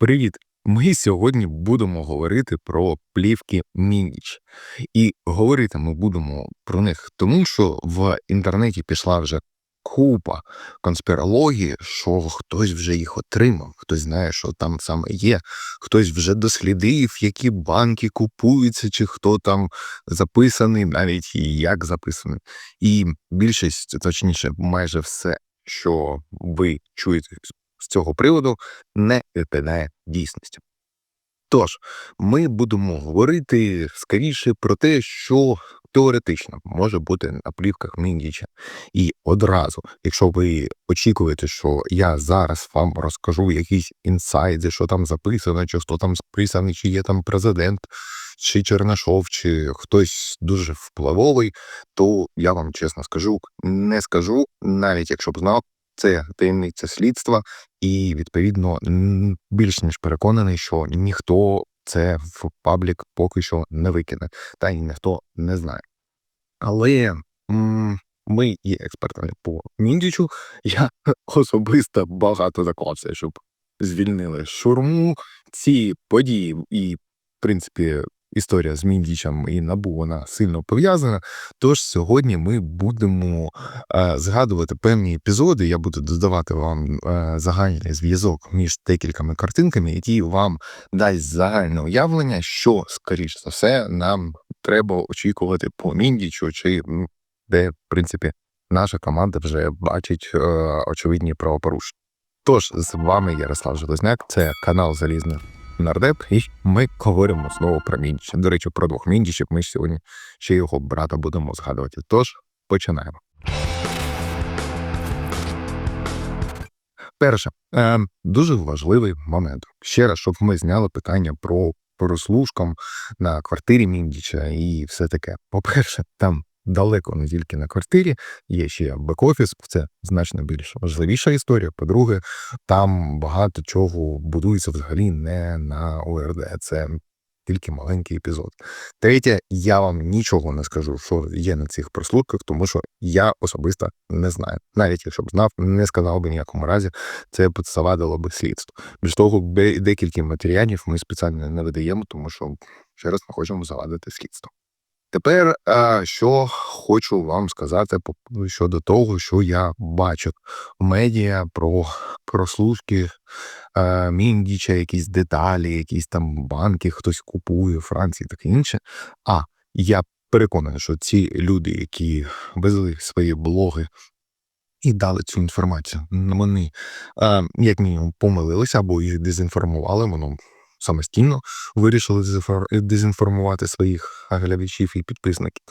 Привіт! Ми сьогодні будемо говорити про плівки Міндіч. І говорити ми будемо про них, тому що в інтернеті пішла вже купа конспірології, що хтось вже їх отримав, хтось знає, що там саме є, хтось вже дослідив, які банки купуються, чи хто там записаний, навіть як записаний. І більшість, точніше, майже все, що ви чуєте з цього приводу, не відповідає дійсності. Тож, ми будемо говорити скоріше про те, що теоретично може бути на плівках Міндіча. І одразу, якщо ви очікуєте, що я зараз вам розкажу якісь інсайди, що там записано, чи хто там записаний, чи є там президент, чи Чернашов, чи хтось дуже впливовий, то я вам чесно скажу, не скажу, навіть якщо б знав, це таємниця слідства, і відповідно більш ніж переконаний, що ніхто це в паблік поки що не викине, та й ніхто не знає. Але ми є експертами по міндічу. Я особисто багато заклався, щоб звільнили шурму. Ці події і, в принципі, історія з міндічем і набу вона сильно пов'язана. Тож сьогодні ми будемо е, згадувати певні епізоди. Я буду додавати вам е, загальний зв'язок між декількома картинками, який вам дасть загальне уявлення, що, скоріш за все, нам треба очікувати по міндічу, чи де, в принципі, наша команда вже бачить е, очевидні правопорушення. Тож з вами Ярослав Железняк, це канал Залізний Нардеп, і ми говоримо знову про Міндіча. До речі, про двох Міндічів ми сьогодні ще його брата будемо згадувати. Тож починаємо. Перше, е, дуже важливий момент. Ще раз, щоб ми зняли питання про прослушкам на квартирі Міндіча і все таке. По-перше, там далеко не тільки на квартирі, є ще бек-офіс, це значно більш важливіша історія. По-друге, там багато чого будується взагалі не на ОРД. Це тільки маленький епізод. Третє, я вам нічого не скажу, що є на цих прослушках, тому що я особисто не знаю. Навіть якщо б знав, не сказав би ніякому разі, це б завадило би слідство. Більш того, декілька матеріалів ми спеціально не видаємо, тому що ще раз не хочемо завадити слідство. Тепер, що хочу вам сказати по- щодо того, що я бачу в медіа про прослушки Міндіча, якісь деталі, якісь там банки, хтось купує в Франції, таке інше. А я переконаний, що ці люди, які везли свої блоги і дали цю інформацію, вони як мінімум помилилися або їх дезінформували, воно самостійно вирішили дезінфор- дезінформувати своїх глядачів і підписників.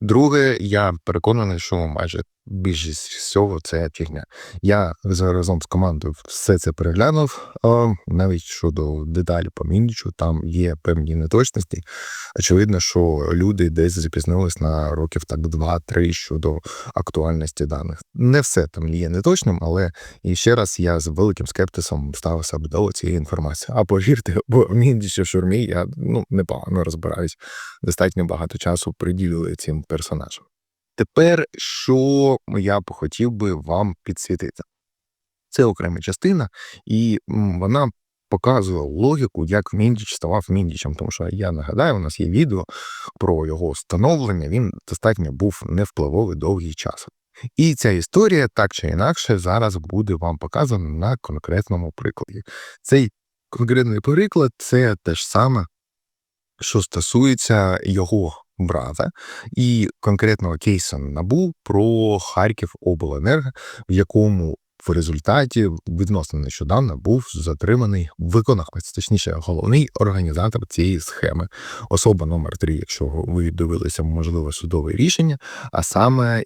Друге, я переконаний, що майже більшість всього це фігня. Я разом з командою все це переглянув. Навіть щодо деталі по Міндічу, там є певні неточності. Очевидно, що люди десь запізнились на років так 2-3 щодо актуальності даних. Не все там є неточним, але і ще раз я з великим скептисом ставився б до цієї інформації. А повірте, бо Міндічі в шурмі я ну непогано розбираюсь. Достатньо багато часу приділили цим персонажам. Тепер, що я б хотів би вам підсвітити, це окрема частина, і вона показує логіку, як Міндіч ставав Міндічем. Тому що я нагадаю, у нас є відео про його встановлення. Він достатньо був невпливовий довгий час. І ця історія так чи інакше зараз буде вам показана на конкретному прикладі. Цей конкретний приклад це те ж саме, що стосується його брата і конкретного кейсу набу про Харків обленерго, в якому в результаті відносно нещодавно був затриманий виконавець, точніше, головний організатор цієї схеми, особа номер 3 якщо ви дивилися, можливо, судове рішення, а саме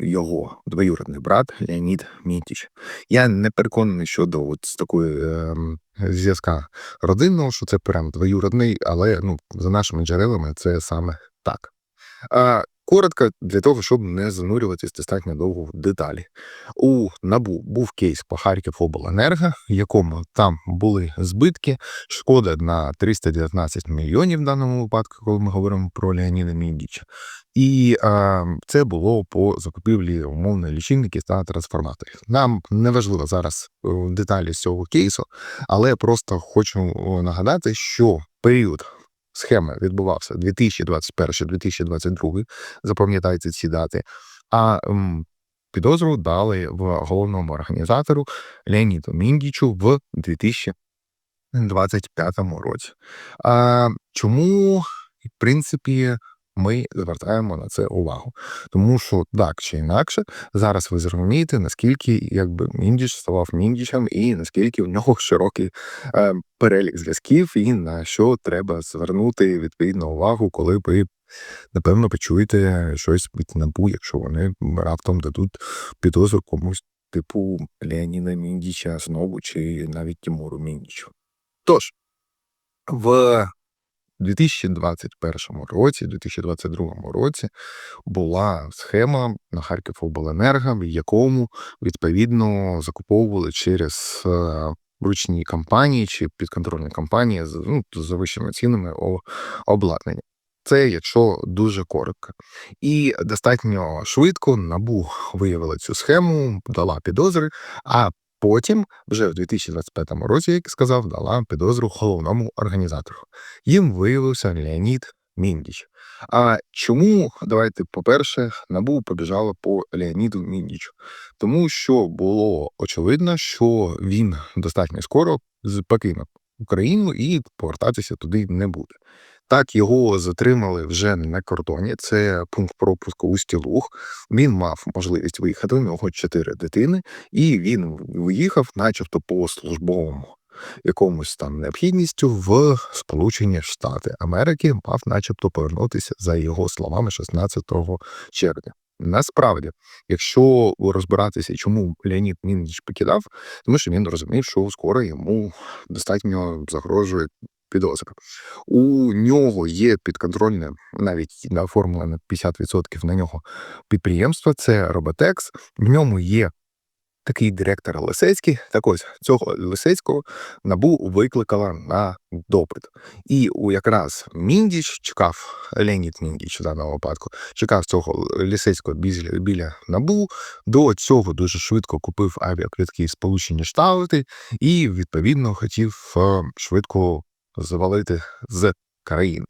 його двоюродний брат Леонід Мітіч. Я не переконаний щодо от такої ем, зв'язка родинного, що це прям двоюродний, але ну за нашими джерелами це саме так. А, Коротко, для того, щоб не занурюватись достатньо довго в деталі. У НАБУ був кейс по Харківобленерго, в якому там були збитки, шкода на 319 мільйонів в даному випадку, коли ми говоримо про Леоніда Міндіча. І а, це було по закупівлі умовно лічильників та трансформаторів. Нам не важливо зараз е, деталі з цього кейсу, але просто хочу нагадати, що період схеми відбувався 2021-2022, запам'ятайте ці дати. А підозру дали в головному організатору Леоніду Міндічу в 2025 році. А чому, в принципі, ми звертаємо на це увагу? Тому що так чи інакше, зараз ви зрозумієте, наскільки якби Міндіч ставав Міндічем, і наскільки в нього широкий е, перелік зв'язків, і на що треба звернути відповідну увагу, коли ви. Напевно, почуєте щось від НАБУ, якщо вони раптом дадуть підозру комусь типу Леоніда Міндіча знову, чи навіть Тимуру Міндічу. Тож, в 2021 році, 2022 році була схема на Харківобленерго, в якому відповідно закуповували через е, ручні компанії чи підконтрольні компанії з ну, з вищими цінами обладнання. Це якщо дуже коротко. І достатньо швидко НАБУ виявила цю схему, дала підозри, а потім, вже в 2025 році, як сказав, дала підозру головному організатору. Їм виявився Леонід Міндіч. А чому, давайте, по-перше, НАБУ побіжало по Леоніду Міндічу? Тому що було очевидно, що він достатньо скоро покине Україну і повертатися туди не буде. Так його затримали вже на кордоні. Це пункт пропуску Устілуг. Він мав можливість виїхати. У нього чотири дитини, і він виїхав, начебто, по службовому якомусь там необхідністю в Сполучені Штати Америки, мав, начебто, повернутися за його словами 16 червня. Насправді, якщо розбиратися, чому Леонід Мінніч покидав, тому що він розумів, що скоро йому достатньо загрожує підозра. У нього є підконтрольне, навіть не оформлене 50% на нього підприємство. Це Роботекс. В ньому є такий директор Лисецький. Так ось цього Лисецького набу викликала на допит. І у якраз Міндіч чекав Леонід Міндіч в даному випадку, чекав цього Лисецького біля, біля набу. До цього дуже швидко купив авіаквитки Сполучені Штати і відповідно хотів е, швидко завалити з країни.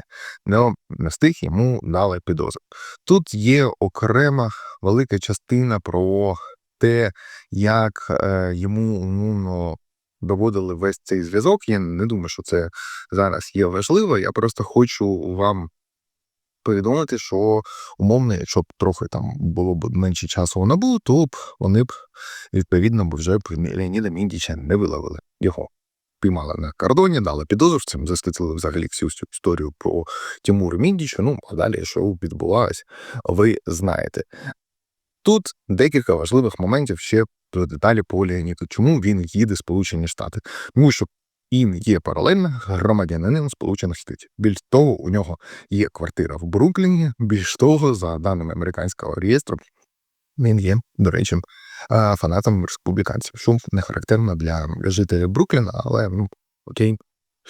Но не встиг йому дали підозру. Тут є окрема велика частина про те, як е, йому умовно доводили весь цей зв'язок. Я не думаю, що це зараз є важливо. Я просто хочу вам повідомити, що умовно, якщо б трохи там було б менше часу у набу, то б вони б відповідно б вже б Леоніда Міндіча не виловили його. Піймали на кордоні, дали підозрцем, засвітили взагалі всю цю історію про Тимура Міндіча. Ну, а далі, що відбувалось, ви знаєте. Тут декілька важливих моментів ще про деталі по Леоніду. Чому він їде Сполучені Штати? Тому що він є паралельно громадянином Сполучених Штатів. Більш того, у нього є квартира в Брукліні. Більш того, за даними американського реєстру, він є, до речі, фанатом республіканців, що не характерно для жителів Брукліна, але ну окей,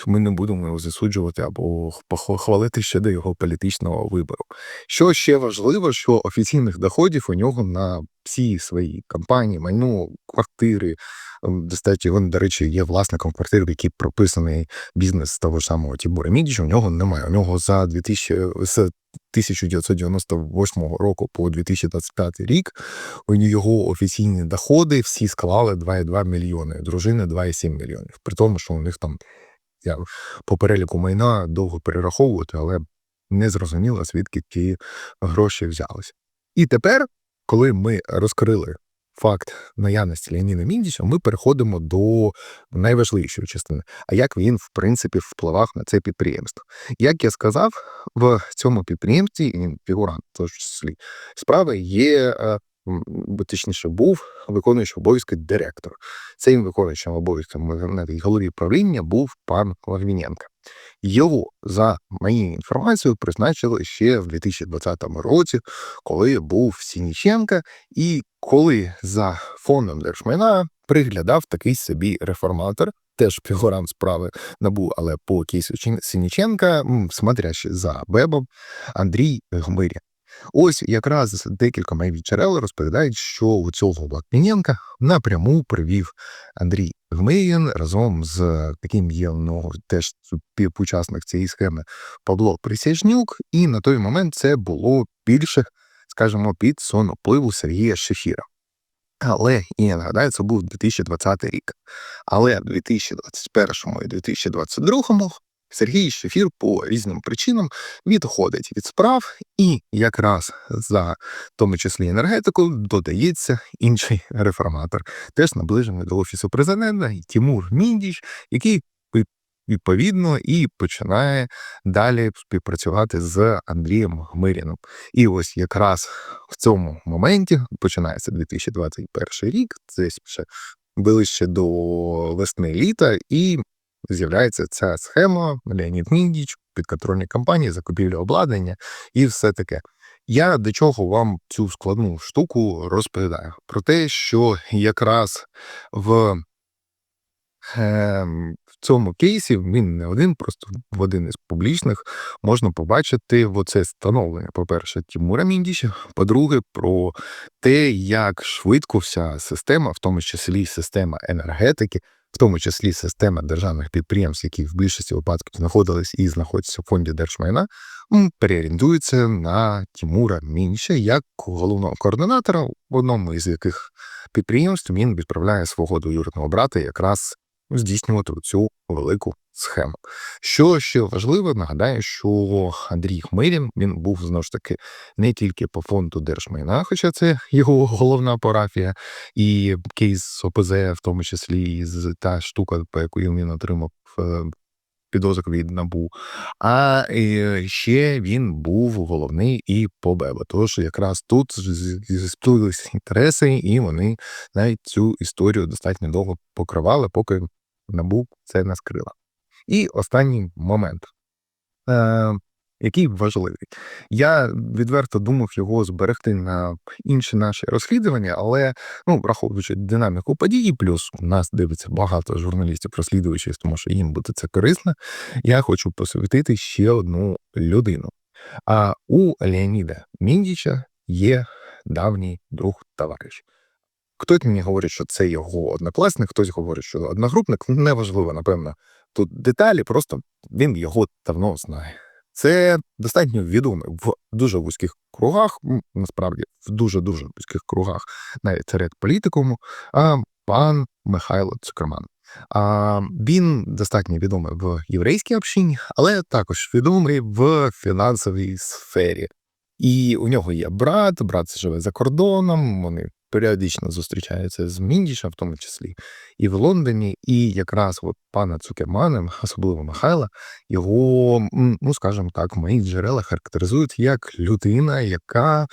ми не будемо його засуджувати або похо- ще щодо його політичного вибору. Що ще важливо, що офіційних доходів у нього на всі свої компанії, майно, квартири. Достатньо він, до речі, є власником квартири, в якій прописаний бізнес того ж самого Тібора Мідіча. У нього немає. У нього за 2000, з 1998 року по 2025 рік у його офіційні доходи всі склали 2,2 мільйони, дружини 2,7 мільйонів. При тому, що у них там я по переліку майна довго перераховувати, але не зрозуміло, звідки ті гроші взялися. І тепер, коли ми розкрили факт наявності Леоніда Міндіча, ми переходимо до найважливішої частини. А як він, в принципі, впливав на це підприємство? Як я сказав, в цьому підприємстві фігурант, тому числі справи є е, точніше був виконуючий обов'язки директора. Цим виконуючим обов'язком голові правління був пан Лавіненко. Його, за моєю інформацією, призначили ще в 2020 році, коли був Сініченка, і коли за фондом держмайна приглядав такий собі реформатор, теж фігурант справи набув, але по кейсу Сініченка, смотрящий за Бебом, Андрій Гмиря. Ось якраз декілька моїх джерел розповідають, що у цього Латвіненка напряму привів Андрій Гмирін разом з таким є ну, теж співучасник цієї схеми Павло Присяжнюк, і на той момент це було більше, скажімо, під сон впливу Сергія Шефіра. Але і я нагадаю, це був 2020 рік. Але в 2021 і 2022 Сергій Шефір по різним причинам відходить від справ, і якраз за в тому числі енергетику додається інший реформатор, теж наближений до офісу президента Тимур Міндіч, який відповідно і починає далі співпрацювати з Андрієм Гмиріном. І ось якраз в цьому моменті починається 2021 рік, це ще ближче до весни літа, і з'являється ця схема Леонід Міндіч, підконтрольні компанії, закупівля обладнання і все таке. Я до чого вам цю складну штуку розповідаю? Про те, що якраз в, ем, в цьому кейсі він не один, просто в один із публічних можна побачити оце становлення. По-перше, Тімура Міндіча, по-друге, про те, як швидко вся система, в тому числі система енергетики, в тому числі система державних підприємств, які в більшості випадків знаходились і знаходяться в фонді держмайна, переорендуються на Тімура Мінча як головного координатора, в одному із яких підприємств він відправляє свого двоюрідного брата якраз здійснювати цю велику схему. Що ще важливо, нагадаю, що Андрій Хмирін він був знову ж таки не тільки по фонду держмайна, хоча це його головна парафія, і кейс ОПЗ, в тому числі і та штука, по яку він отримав е, підозру від набу. А е, ще він був головний і по БЕБа. Тож якраз тут зісплилися інтереси, і вони навіть цю історію достатньо довго покривали, поки набу це не скрила. І останній момент, е, який важливий. Я відверто думав його зберегти на інші наші розслідування, але ну, враховуючи динаміку подій, плюс у нас дивиться багато журналістів-розслідувачів, тому що їм буде це корисно. Я хочу посвятити ще одну людину. А у Леоніда Міндіча є давній друг товариш. Хтось мені говорить, що це його однокласник, хтось говорить, що одногрупник. Неважливо, напевно, тут деталі, просто він його давно знає. Це достатньо відомий в дуже вузьких кругах, насправді в дуже дуже вузьких кругах, навіть серед політикуму, пан Михайло Цукерман. А він достатньо відомий в єврейській общині, але також відомий в фінансовій сфері. І у нього є брат, брат живе за кордоном. Вони періодично зустрічаються з Міндішем, в тому числі і в Лондоні. І якраз от пана Цукермана, особливо Михайла, його, ну скажімо так, мої джерела характеризують як людина, яка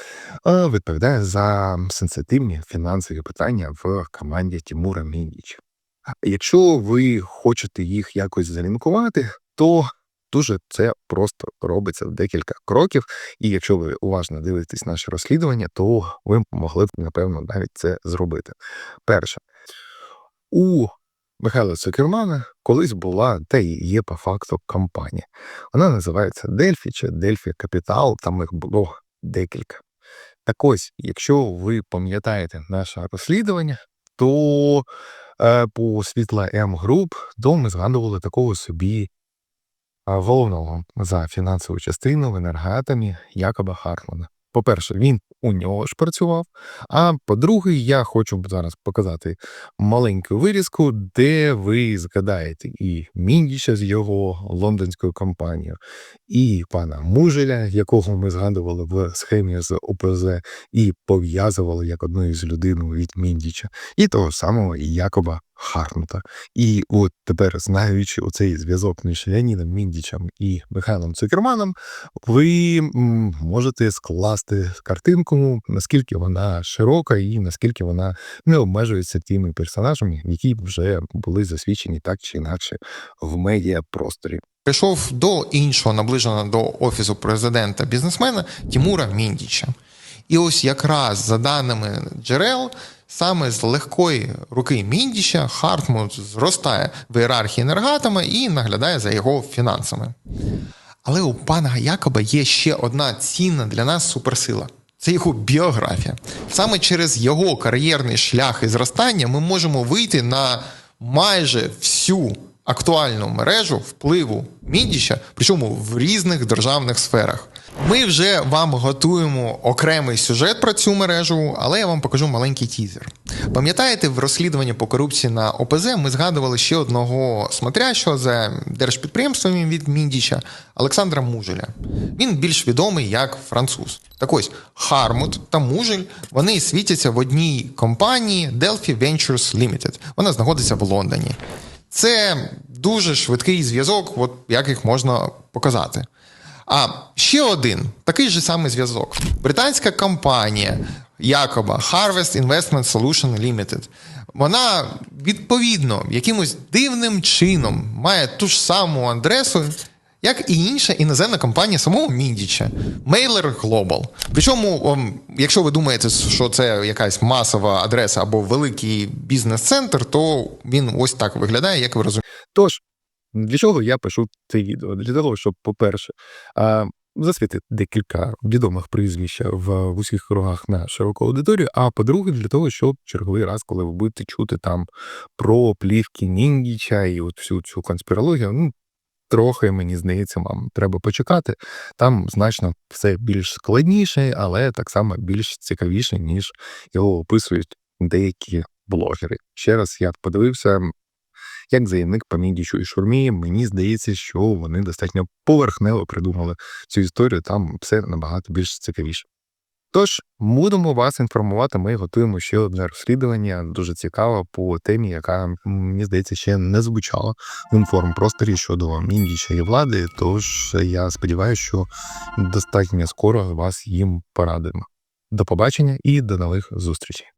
е, відповідає за сенситивні фінансові питання в команді Тимура Міндіча. Якщо ви хочете їх якось залінкувати, то дуже це просто робиться в декілька кроків. І якщо ви уважно дивитесь наше розслідування, то ви могли б, напевно, навіть це зробити. Перше, у Михайла Цукермана колись була, та й є по факту компанія. Вона називається Дельфі чи Дельфі Капітал, там їх було декілька. Так ось, якщо ви пам'ятаєте наше розслідування, то е, по світла М Груп, то ми згадували такого собі головного за фінансову частину в енергоатомі Якоба Хармана. По-перше, він у нього ж працював. А по-друге, я хочу зараз показати маленьку вирізку, де ви згадаєте і Міндіча з його лондонською компанією, і пана Мужеля, якого ми згадували в схемі з ОПЗ, і пов'язували як одну із людей від Міндіча, і того самого Якоба Харнута. І от тепер, знаючи оцей зв'язок між Леонідом Міндічем і Михайлом Цукерманом, ви можете скласти картинку, наскільки вона широка і наскільки вона не обмежується тими персонажами, які вже були засвідчені так чи інакше в медіапросторі. прийшов до іншого наближеного до офісу президента бізнесмена Тімура Міндіча. І ось якраз за даними джерел, саме з легкої руки Міндіча Хартмут зростає в ієрархії енергатами і наглядає за його фінансами. Але у пана Якоба є ще одна цінна для нас суперсила. Це його біографія. Саме через його кар'єрний шлях і зростання ми можемо вийти на майже всю актуальну мережу впливу Міндіча, причому в різних державних сферах. Ми вже вам готуємо окремий сюжет про цю мережу, але я вам покажу маленький тізер. Пам'ятаєте, в розслідуванні по корупції на ОПЗ ми згадували ще одного смотрящого за держпідприємствами від Міндіча Олександра Мужеля. Він більш відомий як француз. Так ось Хармут та Мужель вони світяться в одній компанії Delphi Ventures Limited. Вона знаходиться в Лондоні. Це дуже швидкий зв'язок, от як їх можна показати. А ще один такий же самий зв'язок. Британська компанія Якоба Harvest Investment Solution Limited. Вона відповідно якимось дивним чином має ту ж саму адресу, як і інша іноземна компанія самого Міндіча Mailer Global. Причому, якщо ви думаєте, що це якась масова адреса або великий бізнес-центр, то він ось так виглядає, як ви розумієте. Тож, для чого я пишу це відео? Для того, щоб, по-перше, засвітити декілька відомих прізвищ в вузьких кругах на широку аудиторію. А по-друге, для того, щоб черговий раз, коли ви будете чути там про плівки Ніндіча і от всю цю конспірологію, ну. Трохи, мені здається, вам треба почекати. Там значно все більш складніше, але так само більш цікавіше, ніж його описують деякі блогери. Ще раз я подивився, як заявник по Міндічу і Шурмі, мені здається, що вони достатньо поверхнево придумали цю історію, там все набагато більш цікавіше. Тож, будемо вас інформувати. Ми готуємо ще одне розслідування, дуже цікаво по темі, яка, мені здається, ще не звучала в інформпросторі щодо Міндіча і влади. Тож я сподіваюся, що достатньо скоро вас їм порадимо. До побачення і до нових зустрічей.